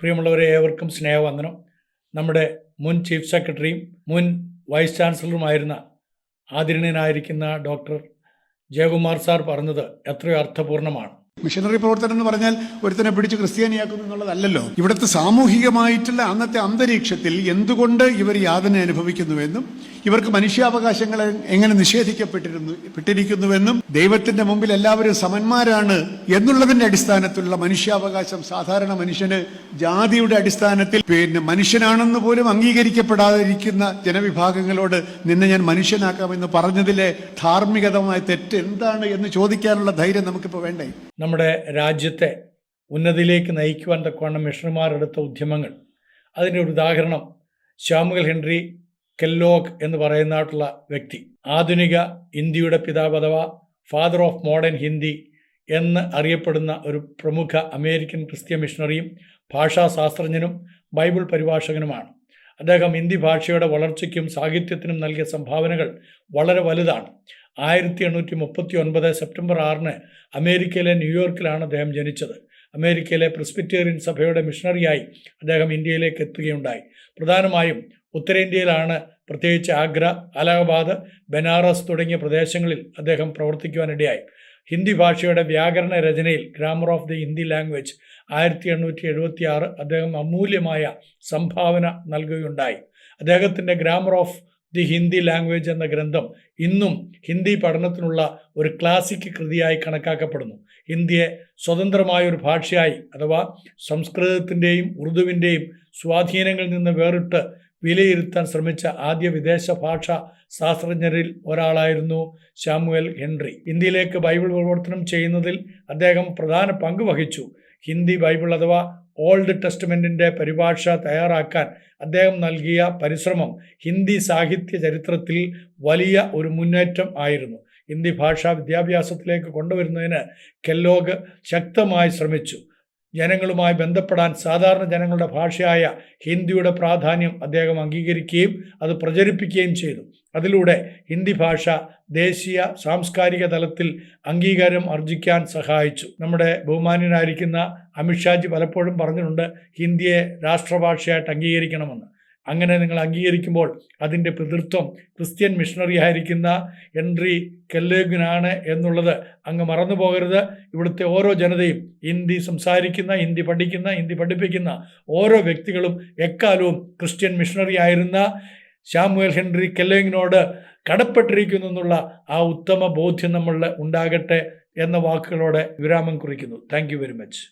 പ്രിയമുള്ളവരെ ഏവർക്കും സ്നേഹവന്ദനം. നമ്മുടെ മുൻ ചീഫ് സെക്രട്ടറിയും മുൻ വൈസ് ചാൻസലറുമായിരുന്ന ആദരണീയനായിരിക്കുന്ന ഡോക്ടർ ജയകുമാർ സാർ പറഞ്ഞത് എത്രയോ അർത്ഥപൂർണമാണ്. മിഷനറി പ്രവർത്തനം എന്ന് പറഞ്ഞാൽ ഒരുത്തനെ പിടിച്ച് ക്രിസ്ത്യാനിയാക്കുന്നു എന്നുള്ളതല്ലല്ലോ. ഇവിടുത്തെ സാമൂഹികമായിട്ടുള്ള അന്നത്തെ അന്തരീക്ഷത്തിൽ എന്തുകൊണ്ട് ഇവർ യാതന അനുഭവിക്കുന്നുവെന്നും ഇവർക്ക് മനുഷ്യാവകാശങ്ങൾ എങ്ങനെ നിഷേധിക്കപ്പെട്ടിരുന്നു പെട്ടിരിക്കുന്നുവെന്നും ദൈവത്തിന്റെ മുമ്പിൽ എല്ലാവരും സമന്മാരാണ് എന്നുള്ളതിന്റെ അടിസ്ഥാനത്തിലുള്ള മനുഷ്യാവകാശം സാധാരണ മനുഷ്യന് ജാതിയുടെ അടിസ്ഥാനത്തിൽ പിന്നെ മനുഷ്യനാണെന്ന് പോലും അംഗീകരിക്കപ്പെടാതിരിക്കുന്ന ജനവിഭാഗങ്ങളോട് നിന്നെ ഞാൻ മനുഷ്യനാക്കാമെന്ന് പറഞ്ഞതിലെ ധാർമ്മികതമായ തെറ്റ് എന്താണ് എന്ന് ചോദിക്കാനുള്ള ധൈര്യം നമുക്കിപ്പോൾ വേണ്ടേ? നമ്മുടെ രാജ്യത്തെ ഉന്നതിയിലേക്ക് നയിക്കുവാൻ തക്കവണ്ണം മിഷണർമാരെടുത്ത ഉദ്യമങ്ങൾ. അതിന്റെ ഒരു ഉദാഹരണം ശ്യാമുകൽ ഹെൻറി കെല്ലോഗ് എന്ന് പറയുന്നതായിട്ടുള്ള വ്യക്തി. ആധുനിക ഇന്ത്യയുടെ പിതാവ് അഥവാ ഫാദർ ഓഫ് മോഡേൺ ഹിന്ദി എന്ന് അറിയപ്പെടുന്ന ഒരു പ്രമുഖ അമേരിക്കൻ ക്രിസ്ത്യൻ മിഷണറിയും ഭാഷാശാസ്ത്രജ്ഞനും ബൈബിൾ പരിഭാഷകനുമാണ്. അദ്ദേഹം ഹിന്ദി ഭാഷയുടെ വളർച്ചയ്ക്കും സാഹിത്യത്തിനും നൽകിയ സംഭാവനകൾ വളരെ വലുതാണ്. ആയിരത്തി എണ്ണൂറ്റി മുപ്പത്തി ഒൻപത് സെപ്റ്റംബർ ആറിന് അമേരിക്കയിലെ ന്യൂയോർക്കിലാണ് അദ്ദേഹം ജനിച്ചത്. അമേരിക്കയിലെ പ്രസ്ബിറ്റേറിയൻ സഭയുടെ മിഷണറിയായി അദ്ദേഹം ഇന്ത്യയിലേക്ക് എത്തുകയുണ്ടായി. പ്രധാനമായും ഉത്തരേന്ത്യയിലാണ് പ്രത്യേകിച്ച് ആഗ്ര അലഹബാദ് ബനാറസ് തുടങ്ങിയ പ്രദേശങ്ങളിൽ അദ്ദേഹം പ്രവർത്തിക്കുവാനിടയായി. ഹിന്ദി ഭാഷയുടെ വ്യാകരണ രചനയിൽ grammar of the Hindi language ആയിരത്തി എണ്ണൂറ്റി എഴുപത്തി ആറ് അദ്ദേഹം അമൂല്യമായ സംഭാവന നൽകുകയുണ്ടായി. അദ്ദേഹത്തിന്റെ grammar of the Hindi language എന്ന ഗ്രന്ഥം ഇന്നും ഹിന്ദി പഠനത്തിനുള്ള ഒരു ക്ലാസിക് കൃതിയായി കണക്കാക്കപ്പെടുന്നു. ഹിന്ദിയെ സ്വതന്ത്രമായ ഒരു ഭാഷയായി അഥവാ സംസ്കൃതത്തിന്റെയും ഉറുദുവിന്റെയും സ്വാധീനങ്ങളിൽ നിന്ന് വേറിട്ട് വിലയിരുത്താൻ ശ്രമിച്ച ആദ്യ വിദേശ ഭാഷ ശാസ്ത്രജ്ഞരിൽ ഒരാളായിരുന്നു ശാമുവൽ ഹെൻറി. ഇന്ത്യയിലേക്ക് ബൈബിൾ വിവർത്തനം ചെയ്യുന്നതിൽ അദ്ദേഹം പ്രധാന പങ്ക് വഹിച്ചു. ഹിന്ദി ബൈബിൾ അഥവാ ഓൾഡ് ടെസ്റ്റ്മെന്റിന്റെ പരിഭാഷ തയ്യാറാക്കാൻ അദ്ദേഹം നൽകിയ പരിശ്രമം ഹിന്ദി സാഹിത്യ ചരിത്രത്തിൽ വലിയ ഒരു മുന്നേറ്റം ആയിരുന്നു. ഹിന്ദി ഭാഷാ വിദ്യാഭ്യാസത്തിലേക്ക് കൊണ്ടുവരുന്നതിന് കെല്ലോഗ് ശക്തമായി ശ്രമിച്ചു. ജനങ്ങളുമായി ബന്ധപ്പെടാൻ സാധാരണ ജനങ്ങളുടെ ഭാഷയായ ഹിന്ദിയുടെ പ്രാധാന്യം അദ്ദേഹം അംഗീകരിക്കുകയും അത് പ്രചരിപ്പിക്കുകയും ചെയ്തു. അതിലൂടെ ഹിന്ദി ഭാഷ ദേശീയ സാംസ്കാരിക തലത്തിൽ അംഗീകാരം അർജിക്കാൻ സഹായിച്ചു. നമ്മുടെ ബഹുമാന്യനായിരിക്കുന്ന അമിത്ഷാജി പലപ്പോഴും പറഞ്ഞിട്ടുണ്ട് ഹിന്ദിയെ രാഷ്ട്രഭാഷയായിട്ട് അംഗീകരിക്കണമെന്ന്. അങ്ങനെ നിങ്ങൾ അംഗീകരിക്കുമ്പോൾ അതിന്റെ പിതൃത്വം ക്രിസ്ത്യൻ മിഷണറി ആയിരിക്കുന്ന എൻട്രി കെല്ലേഗിനാണ് എന്നുള്ളത് അങ്ങ് മറന്നു പോകരുത്. ഇവിടുത്തെ ഓരോ ജനതയും ഹിന്ദി സംസാരിക്കുന്ന ഹിന്ദി പഠിക്കുന്ന ഹിന്ദി പഠിപ്പിക്കുന്ന ഓരോ വ്യക്തികളും എക്കാലവും ക്രിസ്ത്യൻ മിഷണറി ആയിരുന്ന ശാമുവൽ ഹെൻറി കെല്ലേങ്ങിനോട് കടപ്പെട്ടിരിക്കുന്നു എന്നുള്ള ആ ഉത്തമ ബോധ്യം നമ്മളിൽ ഉണ്ടാകട്ടെ എന്ന വാക്കുകളോടെ വിരാമം കുറിക്കുന്നു. Thank very much